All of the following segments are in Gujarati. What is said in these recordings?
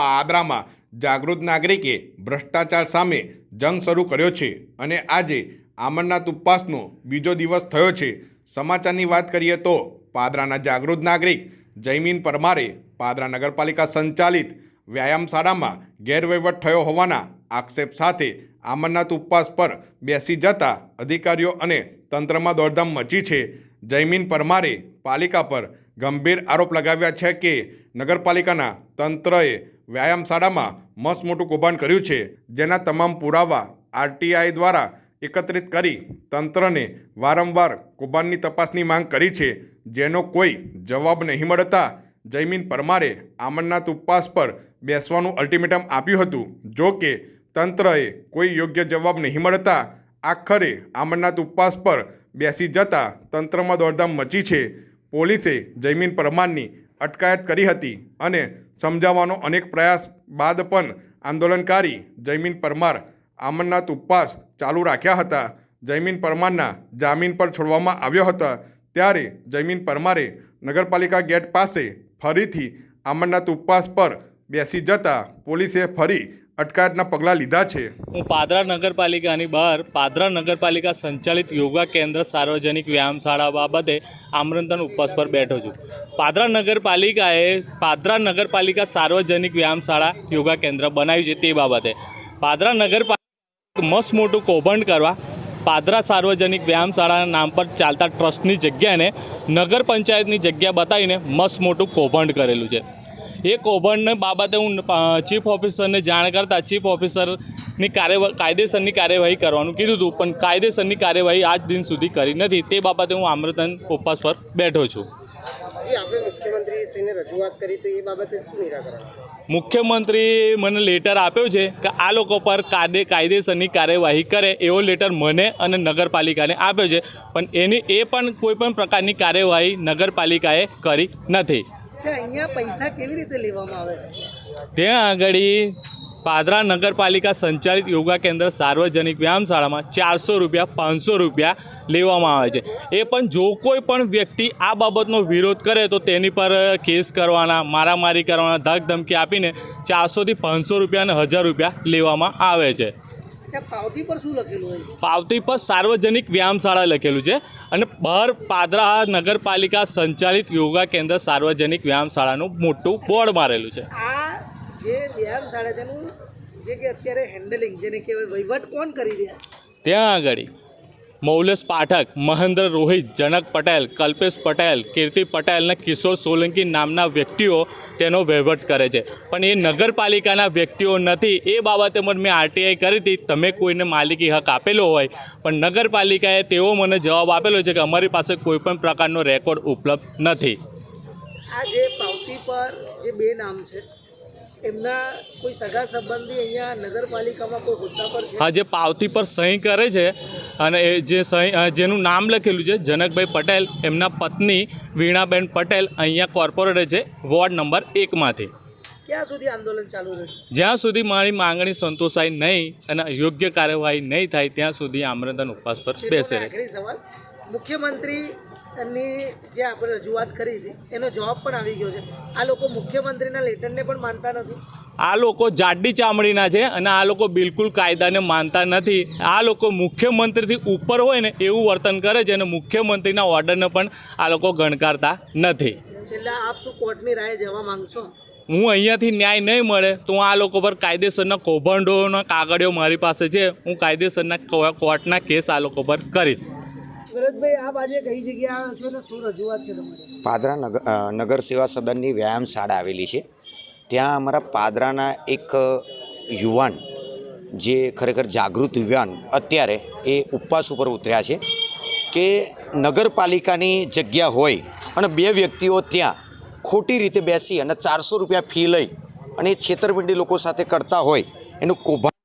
પાદરામાં જાગૃત નાગરિકે ભ્રષ્ટાચાર સામે જંગ શરૂ કર્યો છે અને આજે આમરનાથ ઉપવાસનો બીજો દિવસ થયો છે. સમાચારની વાત કરીએ તો પાદરાના જાગૃત નાગરિક જયમીન પરમારે પાદરા નગરપાલિકા સંચાલિત વ્યાયામશાળામાં ગેરવહીવટ થયો હોવાના આક્ષેપ સાથે આમરનાથ ઉપવાસ પર બેસી જતા અધિકારીઓ અને તંત્રમાં દોડધામ મચી છે. જયમીન પરમારે પાલિકા પર ગંભીર આરોપ લગાવ્યા છે કે નગરપાલિકાના તંત્રએ વ્યાયામશાળામાં મસ્ત મોટું કૌભાંડ કર્યું છે, જેના તમામ પુરાવા આરટીઆઈ દ્વારા એકત્રિત કરી તંત્રને વારંવાર કૌભાંડની તપાસની માંગ કરી છે, જેનો કોઈ જવાબ નહીં મળતા જયમીન પરમારે આમરનાથ ઉપવાસ પર બેસવાનું અલ્ટિમેટમ આપ્યું હતું. જો કે તંત્રએ કોઈ યોગ્ય જવાબ નહીં મળતા આખરે આમરનાથ ઉપવાસ પર બેસી જતા તંત્રમાં દોડધામ મચી છે. પોલીસે જયમીન પરમારની અટકાયત કરી હતી અને સમજાવવાનો અનેક પ્રયાસ બાદ પણ આંદોલનકારી જયમીન પરમાર, આમરનાથ ઉપવાસ ચાલુ રાખ્યા હતા. જયમીન પરમારના જામીન પર છોડવામાં આવ્યો હતો. ત્યારે જયમીન પરમારે નગરપાલિકા ગેટ પાસે ફરીથી આમરનાથ ઉપવાસ પર બેસી જતા પોલીસે ફરી અટકાયતના પગલાં લીધા છે. હું પાદરા નગરપાલિકાની બહાર પાદરા નગરપાલિકા સંચાલિત યોગા કેન્દ્ર સાર્વજનિક વ્યાયામશાળા બાબતે આમંત્રણ ઉપવાસ પર બેઠો છું. પાદરા નગરપાલિકાએ પાદરા નગરપાલિકા સાર્વજનિક વ્યાયામશાળા યોગા કેન્દ્ર બનાવ્યું છે તે બાબતે. પાદરા નગરપાલિકા મસ્ત મોટું કૌભાંડ કરવા પાદરા સાર્વજનિક વ્યાયામશાળાના નામ પર ચાલતા ટ્રસ્ટની જગ્યાને નગર પંચાયતની જગ્યા બતાવીને મસ્ત મોટું કૌભાંડ કરેલું છે. એ કૌભાંડ બાબતે હું ચીફ ઓફિસરને જાણ કરતાં ચીફ ઓફિસરની કાર્યવાહી કાયદેસરની કાર્યવાહી કરવાનું કીધું હતું પણ કાયદેસરની કાર્યવાહી આજ દિન સુધી કરી નથી. તે બાબતે હું આમ્રતન ઉપવાસ પર બેઠો છું. મુખ્યમંત્રી મને લેટર આપ્યો છે કે આ લોકો પર કાયદે કાયદેસરની કાર્યવાહી કરે એવો લેટર મને અને નગરપાલિકાને આપ્યો છે. પણ એની એ પણ કોઈ પણ પ્રકારની કાર્યવાહી નગરપાલિકાએ કરી નથી. લેવામાં આવે? છે ત્યાં આગળ પાદરા નગરપાલિકા સંચાલિત યોગા કેન્દ્ર સાર્વજનિક વ્યાયામશાળામાં ચારસો રૂપિયા, પાંચસો રૂપિયા લેવામાં આવે છે. એ પણ જો કોઈ પણ વ્યક્તિ આ બાબતનો વિરોધ કરે તો તેની પર કેસ કરવાના, મારામારી કરવાના ધક ધમકી આપીને ચારસોથી પાંચસો રૂપિયા અને હજાર રૂપિયા લેવામાં આવે છે. પાવતી પર શું લખેલું હોય? પાવતી પર સાર્વજનિક વ્યાયામશાળા લખેલું છે અને બહાર પાદરા નગરપાલિકા સંચાલિત યોગા કેન્દ્ર સાર્વજનિક વ્યાયામશાળાનું મોટું બોર્ડ મારેલું છે. આ જે વ્યાયામ છે જે કે અત્યારે હેન્ડલિંગ જેને કહેવાય વહીવટ કોણ કરી રહ્યા છે? ત્યાં આગળ મૌલેશ પાઠક મહેન્દ્ર રોહિત, જનક પટેલ, કલ્પેશ પટેલ, કીર્તિ પટેલ અને કિશોર સોલંકી નામના વ્યક્તિઓ તેનો વહીવટ કરે છે. પણ એ નગરપાલિકાના વ્યક્તિઓ નથી. એ બાબતે મને મેં આરટીઆઈ કરી હતી. તમે કોઈને માલિકી હક આપેલો હોય, પણ નગરપાલિકાએ તેવો મને જવાબ આપેલો છે કે અમારી પાસે કોઈપણ પ્રકારનો રેકોર્ડ ઉપલબ્ધ નથી. આ જે પાવતી પર જે બે નામ છે એમના કોઈ સગા સંબંધી અહીંયા નગરપાલિકામાં કોઈ હોદ્દા પર છે? હા જે પાવતી પર સહી કરે છે અને એ જે સહી જેનું નામ લખેલું છે જનકભાઈ પટેલ એમના પત્ની વીણાબેન પટેલ અહીંયા કોર્પોરેટર છે વોર્ડ નંબર એકમાંથી. ક્યાં સુધી આંદોલન ચાલુ રહેશે? જ્યાં સુધી મારી માંગણી સંતોષાય નહીં અને યોગ્ય કાર્યવાહી નહીં થાય ત્યાં સુધી આમરંદન ઉપવાસ પર બેસે રહેશે. સવાલ મુખ્યમંત્રી ની જે આપણે રજૂઆત કરી હતી એનો જવાબ પણ આવી ગયો છે. આ લોકો મુખ્યમંત્રીના લેટરને પણ માનતા નથી. આ લોકો જાડી ચામડીના છે અને આ લોકો બિલકુલ કાયદાને માનતા નથી. આ લોકો મુખ્યમંત્રીથી ઉપર હોય ને એવું વર્તન કરે છે અને મુખ્યમંત્રીના ઓર્ડરને પણ આ લોકો ગણકારતા નથી. છેલ્લા આપ શું કોર્ટની રાય જવા માંગશો? હું અહીંયાથી ન્યાય નહીં મળે તો હું આ લોકો પર કાયદેસરના કૌભાંડોના કાગળિયો મારી પાસે છે. હું કાયદેસરના કોર્ટના કેસ આ લોકો પર કરીશ. પાદરા નગર નગર સેવા સદનની વ્યાયામ શાળા આવેલી છે. ત્યાં અમારા પાદરાના એક યુવાન, જે ખરેખર જાગૃત યુવાન, અત્યારે એ ઉપવાસ ઉપર ઉતર્યા છે કે નગરપાલિકાની જગ્યા હોય અને બે વ્યક્તિઓ ત્યાં ખોટી રીતે બેસી અને ચારસો રૂપિયા ફી લઈ અને છેતરપિંડી લોકો સાથે કરતા હોય એનું કૌભાંડ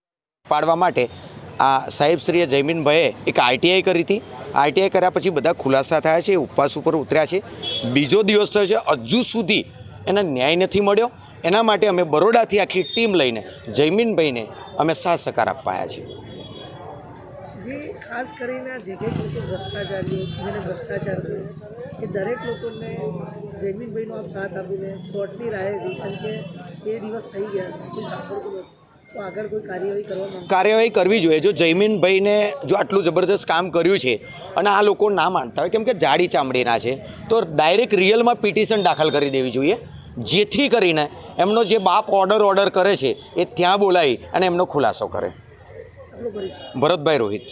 પાડવા માટે આ સાહેબશ્રીએ જયમીનભાઈએ એક આઈટીઆઈ કરી હતી. આઈટીઆઈ કર્યા પછી બધા ખુલાસા થયા છે, ઉપવાસ ઉપર ઉતર્યા છે. બીજો દિવસ થયો છે, હજુ સુધી એને ન્યાય નથી મળ્યો. એના માટે અમે બરોડાથી આખી ટીમ લઈને જયમીનભાઈને અમે સાથ સહકાર આપવાયા છે જે ખાસ કરીને જે કંઈક લોકો ભ્રષ્ટાચારીઓ, જેને ભ્રષ્ટાચાર કર્યો એ દરેક લોકોને જયમીનભાઈનો આપ સાથ આપીને કોર્ટની રાહે, કારણ કે એ દિવસ થઈ ગયા, કોઈ સાંભળતું નથી. કાર્યવાહી કરવા જોઈએ. જો જયમીનભાઈને જો આટલું જબરદસ્ત કામ કર્યું છે અને આ લોકો ના માનતા હોય કેમ કે જાડી ચામડીના છે તો ડાયરેક્ટ રિયલમાં પિટિશન દાખલ કરી દેવી જોઈએ. જેથી કરીને એમનો જે બાપ ઓર્ડર ઓર્ડર કરે છે એ ત્યાં બોલાવી અને એમનો ખુલાસો કરે. ભરતભાઈ રોહિત.